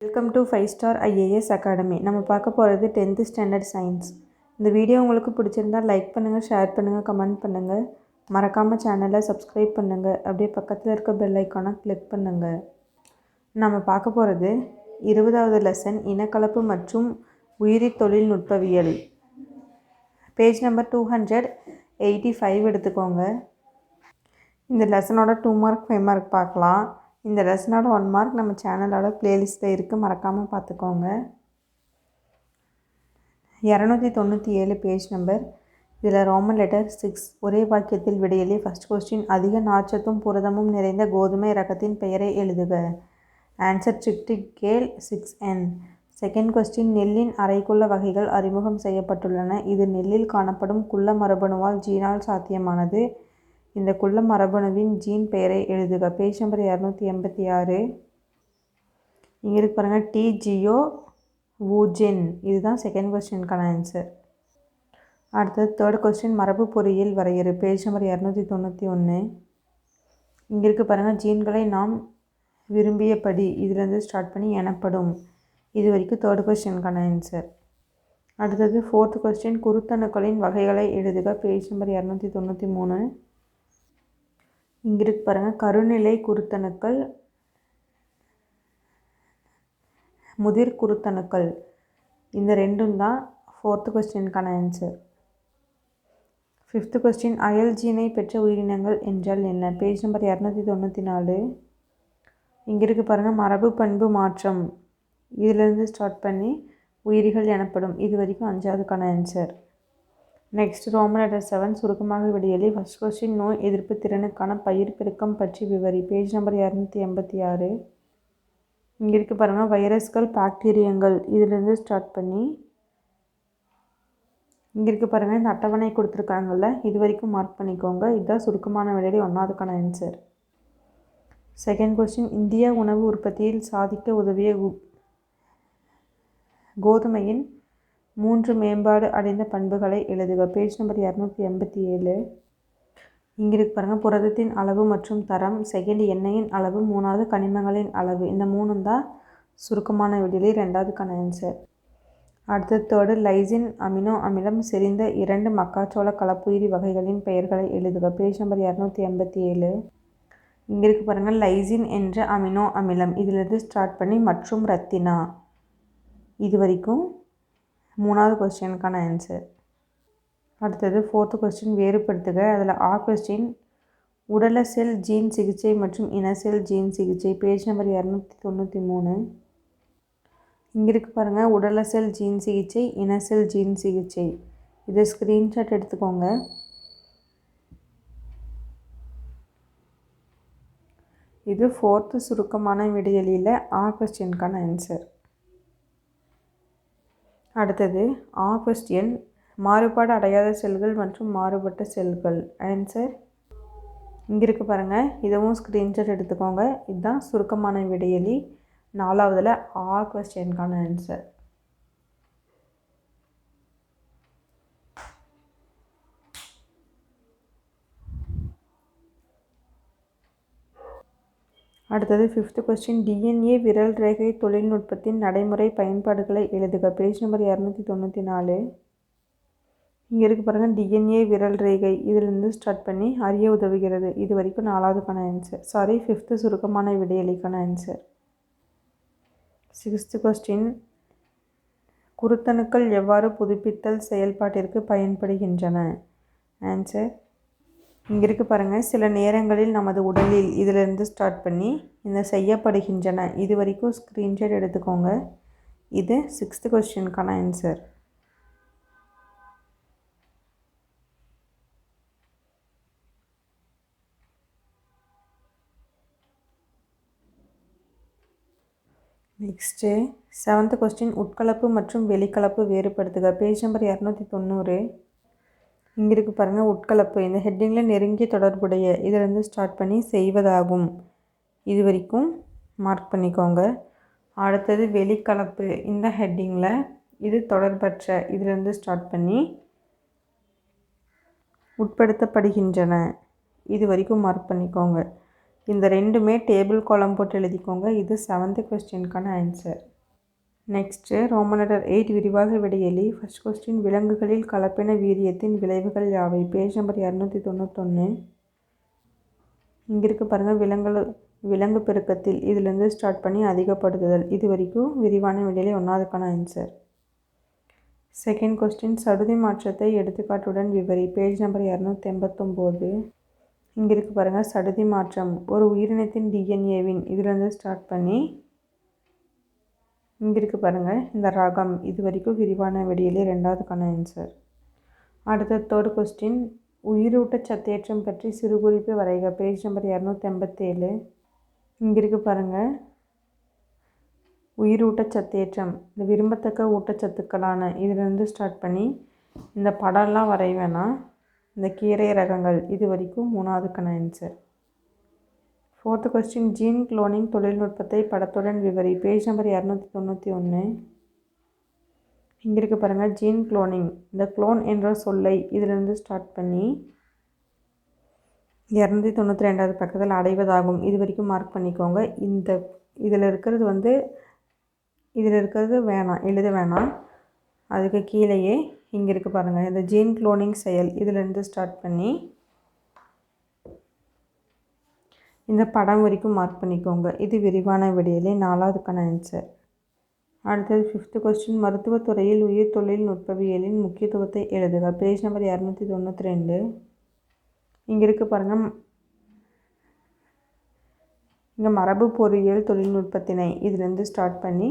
Welcome to five star IAS academy நம்ம பார்க்க போகிறது டென்த்து ஸ்டாண்டர்ட் சயின்ஸ் இந்த வீடியோ உங்களுக்கு பிடிச்சிருந்தால் லைக் பண்ணுங்கள் ஷேர் பண்ணுங்கள் கமெண்ட் பண்ணுங்கள் மறக்காமல் சேனலை சப்ஸ்கிரைப் பண்ணுங்கள் அப்படியே பக்கத்தில் இருக்க பெல் ஐக்கானை கிளிக் பண்ணுங்கள் நம்ம பார்க்க போகிறது இருபதாவது லெசன் இனக்கலப்பு மற்றும் உயிரி தொழில்நுட்பவியல். Page number two hundred eighty five எடுத்துக்கோங்க. இந்த லெசனோட டூ மார்க் ஃபைவ் மார்க் பார்க்கலாம். இந்த லெசனோட ஒன் மார்க் நம்ம சேனலோட ப்ளேலிஸ்ட்டில் இருக்குது மறக்காமல் பார்த்துக்கோங்க இரநூத்தி தொண்ணூற்றி ஏழு பேஜ் நம்பர் இதில் ரோமன் லெட்டர் சிக்ஸ் ஒரே வாக்கியத்தில் விடையிலே. ஃபஸ்ட் கொஸ்டின் அதிக நாச்சத்தும் புரதமும் நிறைந்த கோதுமை ரகத்தின் பெயரை எழுதுக. ஆன்சர் சிக்டிக் கேல் சிக்ஸ் என் செகண்ட் கொஸ்டின் நெல்லின் அரைக்குள்ள வகைகள் அறிமுகம் செய்யப்பட்டுள்ளன. இது நெல்லில் காணப்படும் குள்ள மரபணுவால் ஜீனால் சாத்தியமானது. இந்த குள்ள மரபணுவின் ஜீன் பெயரை எழுதுக. பேஜ் நம்பர் இரநூத்தி எண்பத்தி ஆறு. இங்கே இருக்கு பாருங்கள் டிஜியோ வூஜின் இதுதான் செகண்ட் கொஸ்டினுக்கான ஆன்சர் அடுத்தது தேர்ட் கொஸ்டின் மரபு பொறியியல் வரையறு. பேஜ் நம்பர் இரநூத்தி தொண்ணூற்றி ஒன்று. இங்கே இருக்கு பாருங்கள் ஜீன்களை நாம் விரும்பியபடி இதுலேருந்து ஸ்டார்ட் பண்ணி எனப்படும். இது வரைக்கும் தேர்ட் கொஸ்டினுக்கான ஆன்சர் அடுத்தது ஃபோர்த் கொஸ்டின் குருத்தணுக்களின் வகைகளை எழுதுக. பேஜ் நம்பர் இரநூத்தி தொண்ணூற்றி மூணு. இங்கே இருக்கு பாருங்கள் கருநிலை குருத்தணுக்கள் முதிர் குருத்தணுக்கள். இந்த ரெண்டும் தான் ஃபோர்த்து கொஸ்டினுக்கான ஆன்சர் ஃபிஃப்த்து கொஸ்டின் அயல்ஜீனை பெற்ற உயிரினங்கள் என்றால் என்ன? பேஜ் நம்பர் இரநூத்தி தொண்ணூற்றி நாலு. இங்கே இருக்கு பாருங்கள் மரபு பண்பு மாற்றம். இதிலேருந்து ஸ்டார்ட் பண்ணி உயிரிகள் எனப்படும். இது வரைக்கும் அஞ்சாவதுக்கான answer next roman letter seven சுருக்கமாக விடையலி ஃபஸ்ட் கொஸ்டின் நோய் எதிர்ப்பு திறனுக்கான பயிர் பெருக்கம் பற்றி விவரி. பேஜ் நம்பர் இரநூத்தி எண்பத்தி ஆறு. இங்கே இருக்க பாருங்கள் வைரஸ்கள் பாக்டீரியங்கள் இதிலேருந்து ஸ்டார்ட் பண்ணி இங்கே இருக்க பாருங்கள் இந்த அட்டவணை கொடுத்துருக்காங்கல்ல இது வரைக்கும் மார்க் பண்ணிக்கோங்க. இதுதான் சுருக்கமான விடையிலே ஒன்றாவதுக்கான ஆன்சர் செகண்ட் கொஸ்டின் இந்தியா உணவு உற்பத்தியில் சாதிக்க உதவிய கோதுமையின் மூன்று மேம்பாடு அடைந்த பண்புகளை எழுதுக. பேஜ் நம்பர் இரநூத்தி எண்பத்தி ஏழு. இங்கே இருக்கு பாருங்கள் புரதத்தின் அளவு மற்றும் தரம் செகண்ட் எண்ணெயின் அளவு மூணாவது கனிமங்களின் அளவு. இந்த மூணும் தான் சுருக்கமான விடிலே ரெண்டாவதுக்கான ஆன்சர் அடுத்தது தேர்டு லைசின் அமினோ அமிலம் செறிந்த இரண்டு மக்காச்சோள கலப்புயிரி வகைகளின் பெயர்களை எழுதுக. பேஜ் நம்பர் இரநூத்தி எண்பத்தி ஏழு. இங்கே இருக்கு பாருங்கள் லைசின் என்ற அமினோ அமிலம். இதிலிருந்து ஸ்டார்ட் பண்ணி மற்றும் ரத்தினா. இது வரைக்கும் மூணாவது கொஸ்டினுக்கான ஆன்சர் அடுத்தது ஃபோர்த்து கொஸ்டின் வேறுபடுத்துக. அதில் ஆ கொஸ்டின் உடல செல் ஜீன் சிகிச்சை மற்றும் இன செல் ஜீன் சிகிச்சை. பேஜ் நம்பர் இரநூத்தி தொண்ணூற்றி மூணு. இங்கே இருக்கு பாருங்கள் உடல செல் ஜீன் சிகிச்சை இன செல் ஜீன் சிகிச்சை. இதை ஸ்க்ரீன்ஷாட் எடுத்துக்கோங்க. இது ஃபோர்த்து சுருக்கமான விடையலியில் ஆ கொஸ்டினுக்கான ஆன்சர் அடுத்தது ஆ கொஸ்டின் மாறுபாடு அடையாத செல்கள் மற்றும் மாறுபட்ட செல்கள். ஆன்சர் இங்கே இருக்கு பாருங்கள் இதுவும் ஸ்க்ரீன்ஷாட் எடுத்துக்கோங்க. இதுதான் சுருக்கமான விடையலி. நாலாவதில் ஆ கொஸ்டினுக்கான ஆன்சர் அடுத்தது ஃபிஃப்த்து கொஸ்டின் டிஎன்ஏ விரல் ரேகை தொழில்நுட்பத்தின் நடைமுறை பயன்பாடுகளை எழுதுக. பேஜ் நம்பர் இரநூத்தி தொண்ணூற்றி நாலு. இங்கே இருக்கு பாருங்கள் டிஎன்ஏ விரல் ரேகை. இதிலிருந்து ஸ்டார்ட் பண்ணி அறிய உதவுகிறது. இது வரைக்கும் நாலாவதுக்கான ஆன்சர் சாரி ஃபிஃப்த்து சுருக்கமான விடையளிக்கான ஆன்சர் சிக்ஸ்த்து கொஸ்டின் குருத்தணுக்கள் எவ்வாறு புதுப்பித்தல் செயல்பாட்டிற்கு பயன்படுகின்றன? ஆன்சர் இங்கே இருக்கு பாருங்கள் சில நேரங்களில் நமது உடலில் இதிலிருந்து ஸ்டார்ட் பண்ணி இந்த செய்யப்படுகின்றன. இது வரைக்கும் ஸ்க்ரீன்ஷாட் எடுத்துக்கோங்க. இது சிக்ஸ்த்து கொஸ்டினுக்கான ஆன்சர் நெக்ஸ்ட்டு செவன்த் கொஸ்டின் உட்கலப்பு மற்றும் வெளிக்கலப்பு வேறுபடுத்துக. பேஜ் நம்பர் இரநூத்தி தொண்ணூறு. இங்கே இருக்கு பாருங்கள் உட்கலப்பு. இந்த ஹெட்டிங்கில் நெருங்கிய தொடர்புடைய இதிலேருந்து ஸ்டார்ட் பண்ணி செய்வதாகும். இது வரைக்கும் மார்க் பண்ணிக்கோங்க. அடுத்தது வெளிக்கலப்பு. இந்த ஹெட்டிங்கில் இது தொடர்பற்ற. இதிலேருந்து ஸ்டார்ட் பண்ணி உட்படுத்தப்படுகின்றன. இது வரைக்கும் மார்க் பண்ணிக்கோங்க. இந்த ரெண்டுமே டேபிள் கோலம் போட்டு எழுதிக்கோங்க. இது seventh கொஸ்டினுக்கான answer next roman letter eight விரிவாக விடையலி. ஃபஸ்ட் கொஸ்டின் விலங்குகளில் கலப்பின வீரியத்தின் விளைவுகள் யாவை? பேஜ் நம்பர் இரநூத்தி தொண்ணூத்தொன்று இங்கே இருக்க பாருங்கள் விலங்கு விலங்கு பெருக்கத்தில் இதிலிருந்து ஸ்டார்ட் பண்ணி அதிகப்படுத்துதல். இது வரைக்கும் விரிவான விடையிலே ஒன்றாவதுக்கான ஆன்சர் செகண்ட் கொஸ்டின் சடுதி மாற்றத்தை எடுத்துக்காட்டுடன் விவரி. பேஜ் நம்பர் இரநூத்தி எண்பத்தொம்போது இங்கே இருக்கு பாருங்கள் சடுதி மாற்றம். ஒரு உயிரினத்தின் டிஎன்ஏவின் இதிலிருந்து ஸ்டார்ட் பண்ணி இங்கே இருக்குது பாருங்கள் இந்த ரகம் இது வரைக்கும் விரிவான வெடியிலே ரெண்டாவதுக்கான ஆன்சர் அடுத்த தேர்ட் கொஸ்டின் உயிரூட்ட சத்தேற்றம் பற்றி சிறு குறிப்பு வரைக. பேஜ் நம்பர் இரநூத்தி எண்பத்தேழு இங்கே இருக்குது பாருங்கள் உயிரூட்ட சத்தேற்றம். இந்த விரும்பத்தக்க ஊட்டச்சத்துக்களான இதிலிருந்து ஸ்டார்ட் பண்ணி இந்த படம்லாம் வரைய வேணாம். இந்த கீரை ரகங்கள் இது வரைக்கும் மூணாவதுக்கான answer fourth question gene cloning தொழில்நுட்பத்தை படத்துடன் விவரி. பேஜ் நம்பர் இரநூத்தி தொண்ணூற்றி ஒன்று இங்கே இருக்க பாருங்கள் ஜீன் குளோனிங் இந்த குளோன் என்ற சொல்லை இதிலிருந்து ஸ்டார்ட் பண்ணி இரநூத்தி தொண்ணூற்றி ரெண்டாவது பக்கத்தில் அடைவதாகும். இது வரைக்கும் மார்க் பண்ணிக்கோங்க. இந்த இதில் இருக்கிறது வந்து இதில் இருக்கிறது வேணாம் எழுத வேணாம். அதுக்கு கீழேயே இங்கே இருக்குது பாருங்கள் இந்த ஜீன் குளோனிங் செயல். இதிலேருந்து ஸ்டார்ட் பண்ணி இந்த படம் வரைக்கும் மார்க் பண்ணிக்கோங்க. இது விரிவான விடையிலே நாலாவதுக்கான ஆன்சர் அடுத்தது ஃபிஃப்த்து கொஸ்டின் மருத்துவத்துறையில் உயிர் தொழில்நுட்பவியலின் முக்கியத்துவத்தை எழுதுக. பேஜ் நம்பர் இரநூத்தி தொண்ணூற்றி ரெண்டு இங்கே இருக்க பாருங்கள் இங்கே மரபு பொறியியல் தொழில்நுட்பத்தினை இதிலேருந்து ஸ்டார்ட் பண்ணி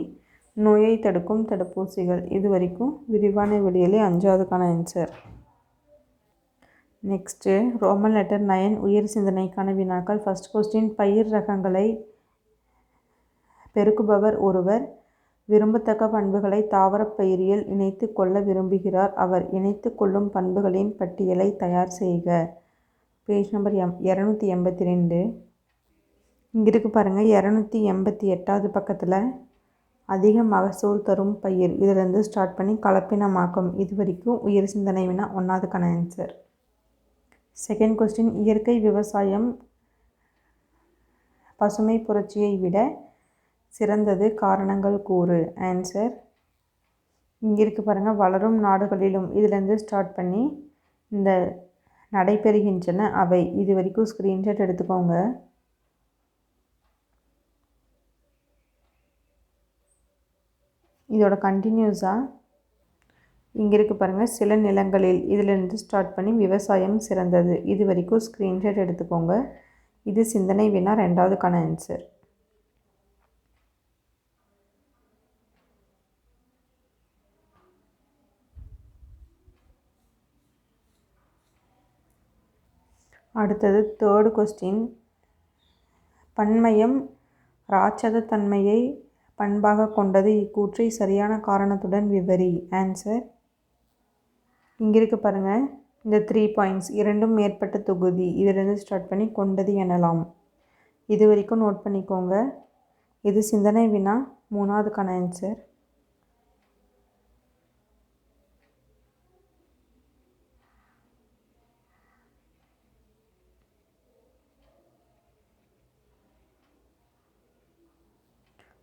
நோயை தடுக்கும் தடுப்பூசிகள் இது வரைக்கும் விரிவான வெளியிலே அஞ்சாவதுக்கான answer next roman letter nine உயிர் சிந்தனைக்கான வினாக்கள். ஃபஸ்ட் கொஸ்டின் பயிர் ரகங்களை பெருக்குபவர் ஒருவர். விரும்பத்தக்க பண்புகளை தாவரப் பயிரியல் இணைத்து கொள்ள விரும்புகிறார். அவர் இணைத்து கொள்ளும் பண்புகளின் பட்டியலை தயார் செய்க. பேஜ் நம்பர் எம் இரநூத்தி எண்பத்தி ரெண்டு இங்கே இருக்கு பாருங்கள் இரநூத்தி எண்பத்தி எட்டாவது பக்கத்தில் அதிக மகசூல் தரும் பயிர். இதிலேருந்து ஸ்டார்ட் பண்ணி கலப்பினமாக்கும். இது வரைக்கும் உயிர் சிந்தனை வினா ஒன்றாவதுக்கான ஆன்சர் செகண்ட் கொஸ்டின் இயற்கை விவசாயம் பசுமை புரட்சியை விட சிறந்தது காரணங்கள் கூறு. ஆன்சர் இங்கே இருக்கு பாருங்கள் வளரும் நாடுகளிலும் இதுலேருந்து ஸ்டார்ட் பண்ணி இந்த நடைபெறுகின்றன அவை. இது வரைக்கும் ஸ்க்ரீன்ஷாட் எடுத்துக்கோங்க. இதோட கண்டினியூஸாக இங்கே இருக்குது பாருங்கள் சில நிலங்களில் இதிலிருந்து ஸ்டார்ட் பண்ணி விவசாயம் சிறந்தது. இது வரைக்கும் ஸ்க்ரீன்ஷாட் எடுத்துக்கோங்க. இது சிந்தனை வினா ரெண்டாவதுக்கான ஆன்சர் அடுத்தது தேர்டு கொஸ்டின் பன்மயம் ராட்சத தன்மையை பண்பாக கொண்டது இக்கூற்றை சரியான காரணத்துடன் விவரி. ஆன்சர் இங்கே இருக்க பாருங்கள் இந்த த்ரீ பாயிண்ட்ஸ் இரண்டும் மேற்பட்ட தொகுதி. இதிலிருந்து ஸ்டார்ட் பண்ணி கொண்டது எனலாம். இது வரைக்கும் நோட் பண்ணிக்கோங்க. இது சிந்தனை வினா மூணாவதுக்கான ஆன்சர்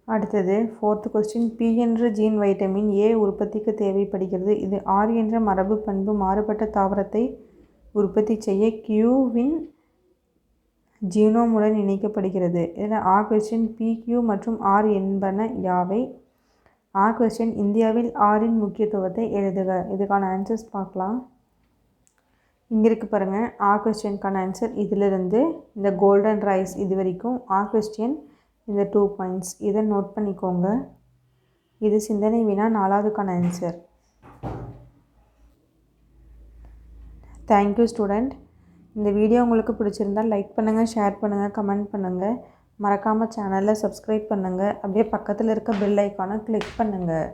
அடுத்தது ஃபோர்த்து கொஸ்டின் பி என்ற ஜீன் வைட்டமின் ஏ உற்பத்திக்கு தேவைப்படுகிறது. இது ஆர் என்ற மரபு பண்பு மாறுபட்ட தாவரத்தை உற்பத்தி செய்ய கியூவின் ஜீனோமுடன் இணைக்கப்படுகிறது. இதில் ஆ கொஸ்டின் பி கியூ மற்றும் ஆர் என்பன யாவை? ஆ கொஸ்டின் இந்தியாவில் ஆரின் முக்கியத்துவத்தை எழுதுக. இதுக்கான ஆன்சர்ஸ் பார்க்கலாம். இங்கே இருக்குது பாருங்கள் ஆ கொஸ்டின்கான ஆன்சர் இதிலிருந்து இந்த கோல்டன் ரைஸ் இது வரைக்கும். ஆ கொஸ்டின் இந்த டூ பாயிண்ட்ஸ் இதை நோட் பண்ணிக்கோங்க. இது சிந்தனை வினா நாலாவதுக்கான ஆன்சர் தேங்க்யூ ஸ்டூடெண்ட் இந்த வீடியோ உங்களுக்கு பிடிச்சிருந்தால் லைக் பண்ணுங்கள் ஷேர் பண்ணுங்கள் கமெண்ட் பண்ணுங்கள் மறக்காமல் சேனலில் சப்ஸ்கிரைப் பண்ணுங்கள் அப்படியே பக்கத்தில் இருக்க பெல் ஐக்கானை கிளிக் பண்ணுங்கள்